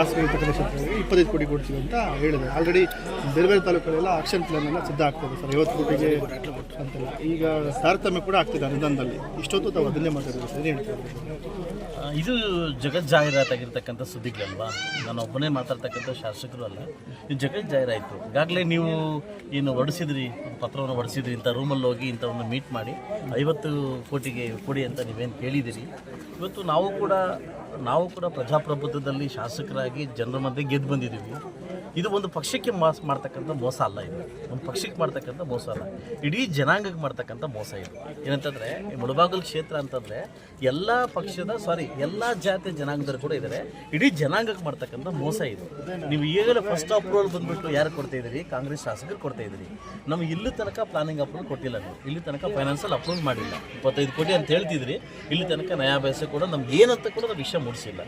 ಇಪ್ಪತ್ತೈದು ಕೋಟಿ ಕೊಡ್ತೀವಿ ಅಂತ ಹೇಳಿದೆ. ಆಲ್ರೆಡಿ ಬೇರೆ ಬೇರೆ ತಾಲೂಕಲ್ಲೆಲ್ಲ ಆಕ್ಷನ್ ಪ್ಲಾನ್ ಎಲ್ಲ ಸಿದ್ಧ ಆಗ್ತದೆ ಸರ್. ಐವತ್ತು ಕೋಟಿಗೆ ಅಂತೆಲ್ಲ ಈಗ ತಾರತಮ್ಯ ಕೂಡ ಆಗ್ತಿದೆ ಅನುದಾನದಲ್ಲಿ. ಇಷ್ಟೊತ್ತು ತಾವು ಅದನ್ನೇ ಮಾತಾಡಿದ್ರು ಸರ್. ಇದು ಜಗತ್ ಜಾಹೀರಾತಾಗಿರ್ತಕ್ಕಂಥ ಸುದ್ದಿಗಳಲ್ವಾ? ನಾನು ಒಬ್ಬನೇ ಮಾತಾಡ್ತಕ್ಕಂಥ ಶಾಸಕರು ಅಲ್ಲ. ಇದು ಜಗತ್ ಜಾಹೀರಾಯಿತು. ಈಗಾಗಲೇ ನೀವು ಏನು ಹೊಡಿಸಿದ್ರಿ ಪತ್ರವನ್ನು ಹೊಡೆಸಿದ್ರಿ ಇಂಥ ರೂಮಲ್ಲಿ ಹೋಗಿ ಇಂಥ ಒಂದು ಮೀಟ್ ಮಾಡಿ, ಐವತ್ತು ಕೋಟಿಗೆ ಕೊಡಿ ಅಂತ ನೀವೇನು ಕೇಳಿದಿರಿ ಇವತ್ತು ನಾವು ಕೂಡ ನಾವು ಕೂಡ ಪ್ರಜಾಪ್ರಭುತ್ವದಲ್ಲಿ ಶಾಸಕರಾಗಿ ಜನರ ಮಧ್ಯೆ ಗೆದ್ದು ಬಂದಿದ್ದೀವಿ. ಇದು ಒಂದು ಪಕ್ಷಕ್ಕೆ ಮಾಸ್ ಮಾಡ್ತಕ್ಕಂಥ ಮೋಸ ಅಲ್ಲ ಇದು. ಒಂದು ಪಕ್ಷಕ್ಕೆ ಮಾಡ್ತಕ್ಕಂಥ ಮೋಸ ಅಲ್ಲ. ಇಡೀ ಜನಾಂಗಕ್ಕೆ ಮಾಡ್ತಕ್ಕಂಥ ಮೋಸ ಇದು. ಏನಂತಂದರೆ, ಈ ಮುಳಬಾಗಲ್ ಕ್ಷೇತ್ರ ಅಂತಂದರೆ, ಎಲ್ಲ ಪಕ್ಷದ ಸಾರಿ ಎಲ್ಲ ಜಾತಿಯ ಜನಾಂಗದವರು ಕೂಡ ಇದ್ದಾರೆ ಇಡೀ ಜನಾಂಗಕ್ಕೆ ಮಾಡ್ತಕ್ಕಂಥ ಮೋಸ ಇದು. ನೀವು ಈಗಲೇ ಫಸ್ಟ್ ಅಪ್ರೂವಲ್ ಬಂದುಬಿಟ್ಟು ಯಾರು ಕೊಡ್ತಾ ಇದ್ದೀರಿ? ಕಾಂಗ್ರೆಸ್ ಶಾಸಕರು ಕೊಡ್ತಾ ಇದ್ದೀರಿ. ನಮ್ಗೆ ಇಲ್ಲಿ ತನಕ ಪ್ಲಾನಿಂಗ್ ಅಪ್ರೂವಲ್ ಕೊಟ್ಟಿಲ್ಲ ನೀವು. ಇಲ್ಲಿ ತನಕ ಫೈನಾನ್ಸಲ್ಲಿ ಅಪ್ರೂವಲ್ ಮಾಡಿಲ್ಲ. ಇಪ್ಪತ್ತೈದು ಕೋಟಿ ಅಂತ ಹೇಳ್ತಿದ್ರಿ. ಇಲ್ಲಿ ತನಕ ನ್ಯಾಯಾಭ್ಯಾಸ ಕೂಡ ನಮ್ಗೆ ಏನಂತ ಕೂಡ ವಿಷಯ ಮೂಡಿಸಿಲ್ಲ.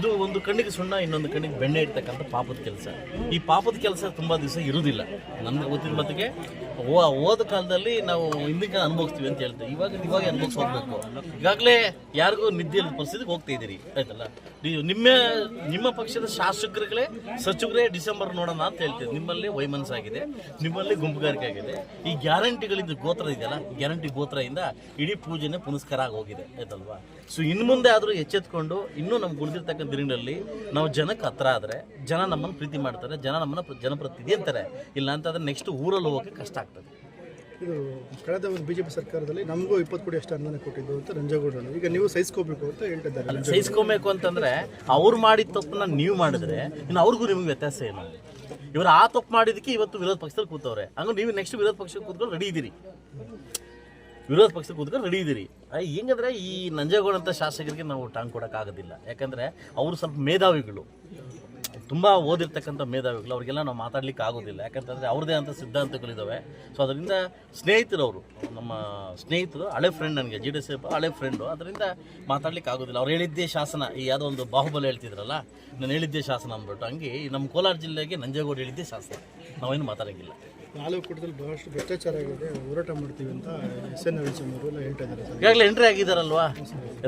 ಇದು ಒಂದು ಕಣ್ಣಿಗೆ ಸುಣ್ಣ, ಇನ್ನೊಂದು ಕಣ್ಣಿಗೆ ಬೆಣ್ಣೆ ಇಡ್ತಕ್ಕಂಥ ಪಾಪದ ಕೆಲಸ. ಈ ಪಾಪದ ಕೆಲಸ ತುಂಬ ದಿವಸ ಇರುವುದಿಲ್ಲ. ಗೊತ್ತಿದ್ದ ಮಟ್ಟಿಗೆ ಓ- ಹೋದ ಕಾಲದಲ್ಲಿ ನಾವು ಹಿಂದಿನ ಅನುಭವಿಸ್ತೀವಿ ಅಂತ ಹೇಳ್ತೀವಿ ಇವಾಗ ಇವಾಗ ಅನುಭವಿಸ್ ಹೋಗ್ಬೇಕು. ಈಗಾಗಲೇ ಯಾರಿಗೂ ನಿದ್ದೆ ಇಲ್ಲದ ಪರಿಸ್ಥಿತಿಗೆ ಹೋಗ್ತಾ ಇದ್ದೀರಿ, ಆಯ್ತಲ್ಲ? ನಿಮ್ಮ ನಿಮ್ಮ ಪಕ್ಷದ ಶಾಸಕರುಗಳೇ ಸಚಿವರೇ ಡಿಸೆಂಬರ್ ನೋಡೋಣ ಅಂತ ಹೇಳ್ತೀವಿ ನಿಮ್ಮಲ್ಲಿ ವೈಮನಸ್ಸಾಗಿದೆ, ನಿಮ್ಮಲ್ಲಿ ಗುಂಪುಗಾರಿಕೆ ಆಗಿದೆ. ಈ ಗ್ಯಾರಂಟಿಗಳಿಂದ ಗೋತ್ರ ಇದೆಯಲ್ಲ, ಗ್ಯಾರಂಟಿ ಗೋತ್ರದಿಂದ ಇಡೀ ಪೂಜೆನೇ ಪುನಸ್ಕಾರ ಆಗಿ ಹೋಗಿದೆ, ಆಯ್ತಲ್ವಾ? ಸೊ ಇನ್ನು ಮುಂದೆ ಆದರೂ ಎಚ್ಚೆತ್ಕೊಂಡು ಇನ್ನೂ ನಮ್ಗೆ ಉಳಿದಿರ್ತಕ್ಕಂಥ ದಿನಗಳಲ್ಲಿ ನಾವು ಜನಕ್ಕೆ ಹತ್ರ ಆದರೆ ಜನ ನಮ್ಮನ್ನು ಪ್ರೀತಿ ಮಾಡ್ತಾರೆ ಜನ ನಮ್ಮನ್ನು ಪ್ರ- ಜನಪ್ರತಿನಿಧಿ ಅಂತಾರೆ. ಇಲ್ಲ ಅಂತಂದ್ರೆ ನೆಕ್ಸ್ಟ್ ಊರಲ್ಲಿ ಹೋಗೋಕ್ಕೆ ಕಷ್ಟ ಆಗ್ತದೆ. ಇದು ಕಳೆದ ಒಂದು ಬಿಜೆಪಿ ಸರ್ಕಾರದಲ್ಲಿ ನಮಗೂ ಇಪ್ಪತ್ತು ಕೋಟಿ ಅಷ್ಟು ಅನುದಾನ ಕೊಟ್ಟಿದ್ದು ಅಂತ ರಂಜೇಗೌಡರು ಈಗ ನೀವು ಸಹಿಸ್ಕೋಬೇಕು ಅಂತ ಹೇಳ್ತಿದ್ದಾರೆ ಸಹಿಸ್ಕೋಬೇಕು ಅಂತಂದ್ರೆ ಅವ್ರು ಮಾಡಿದ ತಪ್ಪನ್ನ ನೀವು ಮಾಡಿದ್ರೆ ಇನ್ನು ಅವ್ರಿಗೂ ನಿಮಗೆ ವ್ಯತ್ಯಾಸ ಏನು ಇವರು ಆ ತಪ್ಪು ಮಾಡಿದಕ್ಕೆ ಇವತ್ತು ವಿರೋಧ ಪಕ್ಷದಲ್ಲಿ ಕೂತವ್ರೆ. ಹಂಗ ನೀವು ನೆಕ್ಸ್ಟ್ ವಿರೋಧ ಪಕ್ಷಕ್ಕೆ ಕೂತ್ಕೊಂಡು ರೆಡಿ ಇದ್ದೀರಿ. ವಿರೋಧ ಪಕ್ಷಕ್ಕೆ ಕೂತ್ಕೊಂಡು ರೆಡಿ ಇದ್ದೀರಿ. ಹೆಂಗಂದ್ರೆ ಈ ನಂಜೇಗೌಡ ಅಂತ ಶಾಸಕರಿಗೆ ನಾವು ಟಾಂಗ್ ಕೊಡೋಕ್ಕಾಗೋದಿಲ್ಲ. ಯಾಕಂದ್ರೆ ಅವರು ಸ್ವಲ್ಪ ಮೇಧಾವಿಗಳು. ತುಂಬ ಓದಿರ್ತಕ್ಕಂಥ ಮೇಧಾವಿಗಳು ಅವರಿಗೆಲ್ಲ ನಾವು ಮಾತಾಡ್ಲಿಕ್ಕೆ ಆಗೋದಿಲ್ಲ. ಯಾಕಂತಂದರೆ ಅವ್ರದ್ದೇ ಅಂತ ಸಿದ್ಧಾಂತಗಳಿದ್ದಾವೆ ಸೊ ಅದರಿಂದ ಸ್ನೇಹಿತರವರು ನಮ್ಮ ಸ್ನೇಹಿತರು ಹಳೆ ಫ್ರೆಂಡ್ ನನಗೆ ಜಿ ಡಿ ಎಸ್ ಹಳೆ ಫ್ರೆಂಡು ಅದರಿಂದ ಮಾತಾಡ್ಲಿಕ್ಕೆ ಆಗೋದಿಲ್ಲ. ಅವ್ರು ಹೇಳಿದ್ದೇ ಶಾಸನ. ಈ ಯಾವುದೋ ಒಂದು ಬಾಹುಬಲಿ ಹೇಳ್ತಿದ್ರಲ್ಲ ನಾನು ಹೇಳಿದ್ದೇ ಶಾಸನ ಅಂದ್ಬಿಟ್ಟು ಹಂಗೆ ನಮ್ಮ ಕೋಲಾರ ಜಿಲ್ಲೆಗೆ ನಂಜೇಗೌಡ ಹೇಳಿದ್ದೇ ಶಾಸನ. ನಾವೇನು ಮಾತಾಡೋಂಗಿಲ್ಲ. ನಾಲ್ಕು ಕೋಟದಲ್ಲಿ ಬಹಳಷ್ಟು ಭ್ರಷ್ಟಾಚಾರ ಆಗಿದೆ. ಹೋರಾಟ ಮಾಡ್ತೀವಿ ಅಂತ ಎಸ್ ಎನ್ ಎಲ್ಲ ಹೇಳ್ತಾ ಇದ್ದಾರೆ. ಈಗಾಗಲೇ ಎಂಟ್ರಿ ಆಗಿದ್ದಾರಲ್ವಾ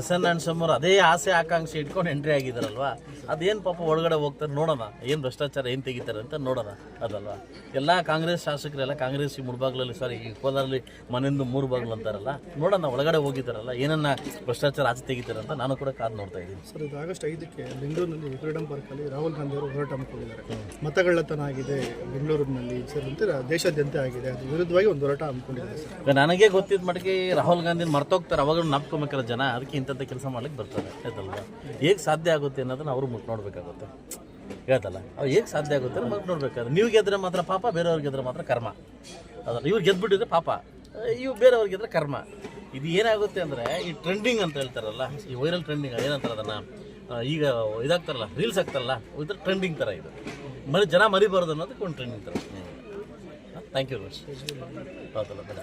ಎಸ್ ಎನ್ ನರಸಿಂಹರು ಅದೇ ಆಸೆ ಆಕಾಂಕ್ಷೆ ಇಟ್ಕೊಂಡು ಎಂಟ್ರಿ ಆಗಿದ್ದಾರಲ್ವಾ ಅದೇನು ಪಾಪ ಒಳಗಡೆ ಹೋಗ್ತಾರೆ ನೋಡೋಣ. ಏನು ಭ್ರಷ್ಟಾಚಾರ ಏನು ತೆಗಿತಾರೆ ಅಂತ ನೋಡೋಣ. ಅದಲ್ಲ ಎಲ್ಲ ಕಾಂಗ್ರೆಸ್ ಶಾಸಕರೆಲ್ಲ ಕಾಂಗ್ರೆಸ್ ಈ ಭಾಗಗಳಲ್ಲಿ ಸಾರಿ ಈ ಕೋಲಾರಲ್ಲಿ ಮನೆಯಿಂದ ಮೂರು ಬಾಗ್ಲು ಅಂತಾರಲ್ಲ ನೋಡೋಣ ಒಳಗಡೆ ಹೋಗಿದ್ದಾರಲ್ಲ ಏನನ್ನ ಭ್ರಷ್ಟಾಚಾರ ಆಚೆ ತೆಗಿತಾರೆ ಅಂತ ನಾನು ಕೂಡ ಕಾದು ನೋಡ್ತಾ ಇದ್ದೀನಿ. ಸರ್ ಇದು ಆಗಸ್ಟ್ ಐದಕ್ಕೆ ಬೆಂಗಳೂರಿನಲ್ಲಿ ಫ್ರೀಡಮ್ ಪಾರ್ಕಲ್ಲಿ ರಾಹುಲ್ ಗಾಂಧಿ ಅವರು ಹೋರಾಟ ಹಮ್ಮಿಕೊಂಡಿದ್ದಾರೆ ಮತಗಳ್ಳತನ ಆಗಿದೆ ಬೆಂಗಳೂರಿನಲ್ಲಿ. ಸರ್ ಸೇರಿದಂತೆ ದೇಶಾದ್ಯಂತ ಆಗಿದೆ. ಅದ್ರ ವಿರುದ್ಧವಾಗಿ ಒಂದು ಹೋರಾಟ ಹಮ್ಮಿಕೊಂಡಿದ್ದಾರೆ ಸರ್. ನನಗೆ ಗೊತ್ತಿದ್ದ ಮಟ್ಟಿಗೆ ರಾಹುಲ್ ಗಾಂಧಿನ ಮರ್ತೋಗ್ತಾರೆ. ಅವಾಗ ನಾಪ್ಕೊಬೇಕಲ್ಲ ಜನ ಅದಕ್ಕೆ ಇಂಥದ್ದು ಕೆಲಸ ಮಾಡ್ಲಿಕ್ಕೆ ಬರ್ತಾರೆ. ಆಯ್ತಲ್ವಾ ಹೇಗೆ ಸಾಧ್ಯ ಆಗುತ್ತೆ ಅನ್ನೋದನ್ನ ಅವರು ನೋಡ್ಬೇಕಾಗುತ್ತೆ. ಹೇಳ್ತಲ್ಲ ಅವು ಹೇಗೆ ಸಾಧ್ಯ ಆಗುತ್ತೆ ಮಗ್ ನೋಡ್ಬೇಕಾದ್ರೆ ನೀವು ಗೆದ್ರೆ ಮಾತ್ರ ಪಾಪ ಬೇರೆಯವ್ರಿಗೆ ಗೆದ್ರೆ ಮಾತ್ರ ಕರ್ಮ. ಅದಲ್ಲ, ಇವ್ರು ಗೆದ್ಬಿಟ್ಟಿದ್ರೆ ಪಾಪ. ಇವು ಬೇರೆಯವ್ರಿಗೆ ಗೆದ್ರೆ ಕರ್ಮ. ಇದು ಏನಾಗುತ್ತೆ ಅಂದರೆ, ಈ ಟ್ರೆಂಡಿಂಗ್ ಅಂತ ಹೇಳ್ತಾರಲ್ಲ, ಈ ವೈರಲ್ ಟ್ರೆಂಡಿಂಗ್ ಏನಂತಾರೆ ಅದನ್ನು? ಈಗ ಇದಾಗ್ತಾರಲ್ಲ ರೀಲ್ಸ್ ಆಗ್ತಾರಲ್ಲ ಇದ್ರೆ ಟ್ರೆಂಡಿಂಗ್ ಥರ ಇದು. ಮರಿ, ಜನ ಮರಿಬಾರ್ದು ಅನ್ನೋದಕ್ಕೆ ಒಂದು ಟ್ರೆಂಡಿಂಗ್ ಥರ ಥ್ಯಾಂಕ್ ಯು ಹೌದಲ್ಲ ಬೇಡ